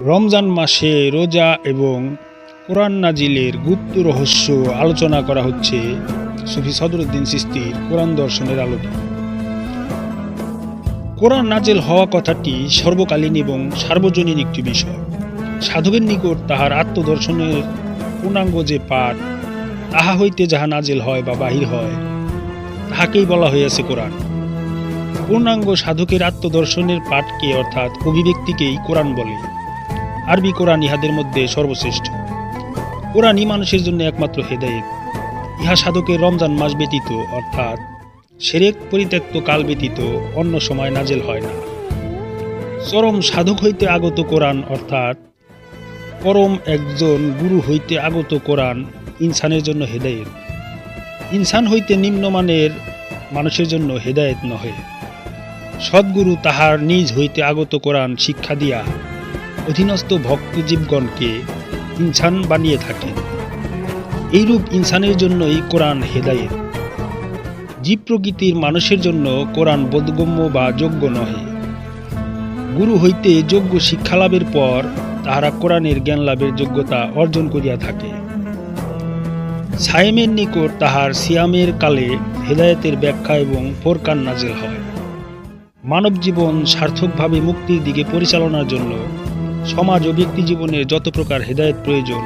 রমজান মাসে রোজা এবং কোরআন নাজিলের গুপ্ত রহস্য আলোচনা করা হচ্ছে সুফি সদরুদ্দিন সিস্তির কোরআন দর্শনের আলোকে। কোরআন নাজেল হওয়া কথাটি সর্বকালীন এবং সার্বজনীন একটি বিষয়। সাধকের নিকট তাহার আত্মদর্শনের পূর্ণাঙ্গ যে পাঠ, তাহা হইতে যাহা নাজেল হয় বা বাহির হয়, তাহাকেই বলা হইয়াছে কোরআন। পূর্ণাঙ্গ সাধকের আত্মদর্শনের পাঠকে অর্থাৎ অভিব্যক্তিকেই কোরআন বলে। আরবি কোরআন ইহাদের মধ্যে সর্বশ্রেষ্ঠ। কোরআনই মানুষের জন্য একমাত্র হেদায়েত। ইহা সাধকের রমজান মাস ব্যতীত, অর্থাৎ সেরেক পরিত্যক্ত কাল ব্যতীত অন্য সময় নাজেল হয় না। চরম সাধক হইতে আগত কোরআন, অর্থাৎ পরম একজন গুরু হইতে আগত কোরআন ইনসানের জন্য হেদায়েত। ইনসান হইতে নিম্নমানের মানুষের জন্য হেদায়েত নহে। সদ্গুরু তাহার নিজ হইতে আগত কোরআন শিক্ষা দিয়া অধীনস্থ ভক্তজীবগণকে ইনসান বানিয়ে থাকেন এইরূপ ইনসানের জন্যই কোরআন হেদায়েত। জীব প্রকৃতির মানুষের জন্য কোরআন বোধগম্য বা যোগ্য নহে। গুরু হইতে যোগ্য শিক্ষা লাভের পর তাহারা কোরআনের জ্ঞান লাভের যোগ্যতা অর্জন করিয়া থাকে। সায়েমের নিকট তাহার সিয়ামের কালে হেদায়েতের ব্যাখ্যা এবং ফোরকান নাজেল হয়। মানব জীবন সার্থকভাবে মুক্তির দিকে পরিচালনার জন্য সমাজ ও ব্যক্তি জীবনের যত প্রকার হেদায়েত প্রয়োজন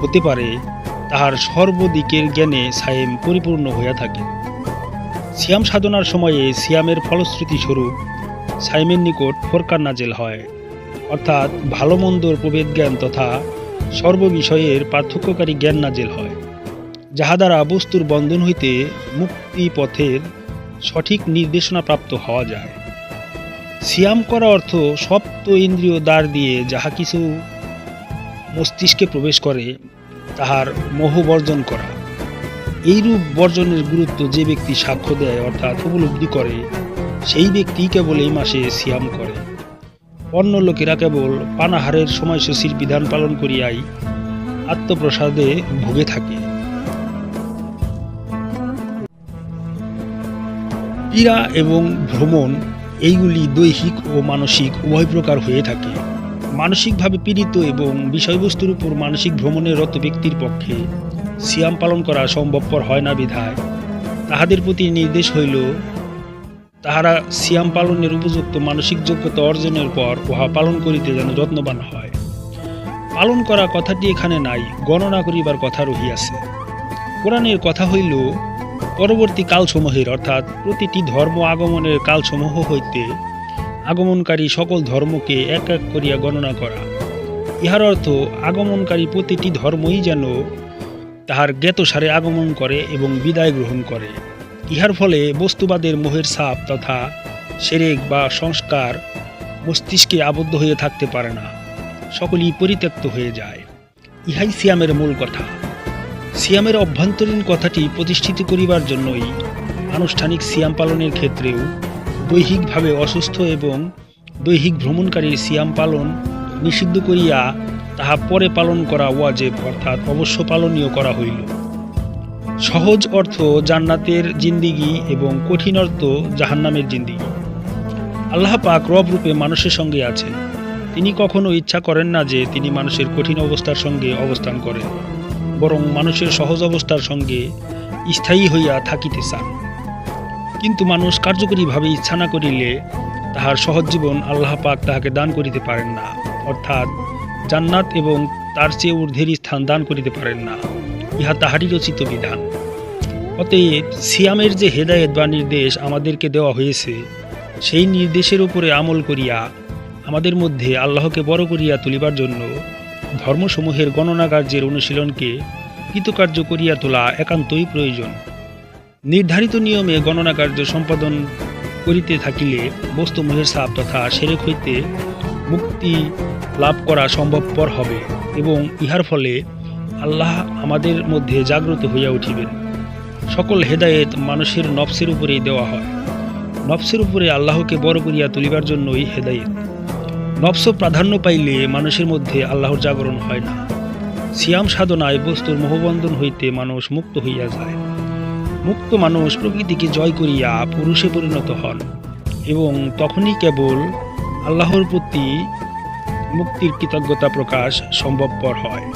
হতে পারে, তাহার সর্বদিকের জ্ঞানে সায়েম পরিপূর্ণ হইয়া থাকে। সিয়াম সাধনার সময়ে সিয়ামের ফলশ্রুতি স্বরূপ সাইমের নিকট ফোরকার নাজেল হয়। অর্থাৎ ভালো মন্দর প্রভেদ জ্ঞান তথা সর্ববিষয়ের পার্থক্যকারী জ্ঞান নাজেল হয়, যাহা দ্বারা বস্তুর বন্ধন হইতে মুক্তি পথের সঠিক নির্দেশনা প্রাপ্ত হওয়া যায়। সিয়াম করা অর্থ সপ্ত ইন্দ্রিয় দ্বার দিয়ে যাহা কিছু মস্তিষ্কে প্রবেশ করে, তাহার মোহ বর্জন করা। এইরূপ বর্জনের গুরুত্ব যে ব্যক্তি সাক্ষ্য দেয় অর্থাৎ উপলব্ধি করে, সেই ব্যক্তি কেবল এই মাসে সিয়াম করে। অন্য লোকেরা কেবল পানাহারের সময়সূচির বিধান পালন করিয়াই আত্মপ্রসাদে ভুগে থাকে। পীড়া এবং ভ্রমণ এইগুলি দৈহিক ও মানসিক উভয় প্রকার হয়ে থাকে। মানসিকভাবে পীড়িত এবং বিষয়বস্তুর উপর মানসিক ভ্রমণের রত ব্যক্তির পক্ষে সিয়াম পালন করা সম্ভবপর হয় না বিধায়। তাহাদের প্রতি নির্দেশ হইল, তাহারা সিয়াম পালনের উপযুক্ত মানসিক যোগ্যতা অর্জনের পর উহা পালন করিতে যেন যত্নবান হয়। পালন করা কথাটি এখানে নাই, গণনা করিবার কথা রহিয়াছে। কোরআনের কথা হইল পরবর্তী কালসমূহের অর্থাৎ প্রতিটি ধর্ম আগমনের কালসমূহ হইতে আগমনকারী সকল ধর্মকে এক এক করিয়া গণনা করা। ইহার অর্থ, আগমনকারী প্রতিটি ধর্মই যেন তাহার জ্ঞাতসারে আগমন করে এবং বিদায় গ্রহণ করে। ইহার ফলে বস্তুবাদের মোহের ছাপ তথা সেরেক বা সংস্কার মস্তিষ্কে আবদ্ধ হয়ে থাকতে পারে না। সকলই পরিত্যক্ত হয়ে যায়। ইহাই সিয়ামের মূল কথা। সিয়ামের অভ্যন্তরীণ কথাটি প্রতিষ্ঠিত করিবার জন্যই আনুষ্ঠানিক সিয়াম পালনের ক্ষেত্রেও দৈহিকভাবে অসুস্থ এবং দৈহিক ভ্রমণকারীর সিয়াম পালন নিষিদ্ধ করিয়া তাহা পরে পালন করা ওয়াজেব, অর্থাৎ অবশ্য পালনীয় করা হইল। সহজ অর্থ জান্নাতের জিন্দিগি এবং কঠিন অর্থ জাহান্নামের জিন্দিগি। আল্লাহ পাক রব রূপে মানুষের সঙ্গে আছেন। তিনি কখনো ইচ্ছা করেন না যে তিনি মানুষের কঠিন অবস্থার সঙ্গে অবস্থান করেন। বরং মানুষের সহজ অবস্থার সঙ্গে স্থায়ী হইয়া থাকিতে চান। কিন্তু মানুষ কার্যকরীভাবে ইচ্ছা না করিলে তাহার সহজ জীবন আল্লাহ পাক তাহাকে দান করিতে পারেন না, অর্থাৎ জান্নাত এবং তার চেয়ে ঊর্ধ্বের স্থান দান করিতে পারেন না, ইহা তাহারই রচিত বিধান। অতএব সিয়ামের যে হেদায়েত বা নির্দেশ আমাদেরকে দেওয়া হয়েছে, সেই নির্দেশের উপরে আমল করিয়া আমাদের মধ্যে আল্লাহকে বড় করিয়া তুলিবার জন্য ধর্মসমূহের গণনা কার্যের অনুশীলনকে কৃতকার্য করিয়া তোলা একান্তই প্রয়োজন। নির্ধারিত নিয়মে গণনা কার্য সম্পাদন করিতে থাকিলে বস্তুমোহের সাপ তথা সেরেক হইতে মুক্তি লাভ করা সম্ভবপর হবে এবং ইহার ফলে আল্লাহ আমাদের মধ্যে জাগ্রত হইয়া উঠিবেন। সকল হেদায়েত মানুষের নফসের উপরেই দেওয়া হয়। নফসের উপরে আল্লাহকে বড় করিয়া তুলিবার জন্যই হেদায়েত। নফস প্রাধান্য পাইলে মানুষের মধ্যে আল্লাহর জাগরণ হয় না। সিয়াম সাধনায় বস্তুর মোহবন্ধন হইতে মানুষ মুক্ত হইয়া যায়। মুক্ত মানুষ প্রকৃতিকে জয় করিয়া পুরুষে পরিণত হন এবং তখনই কেবল আল্লাহর প্রতি মুক্তির কৃতজ্ঞতা প্রকাশ সম্ভবপর হয়।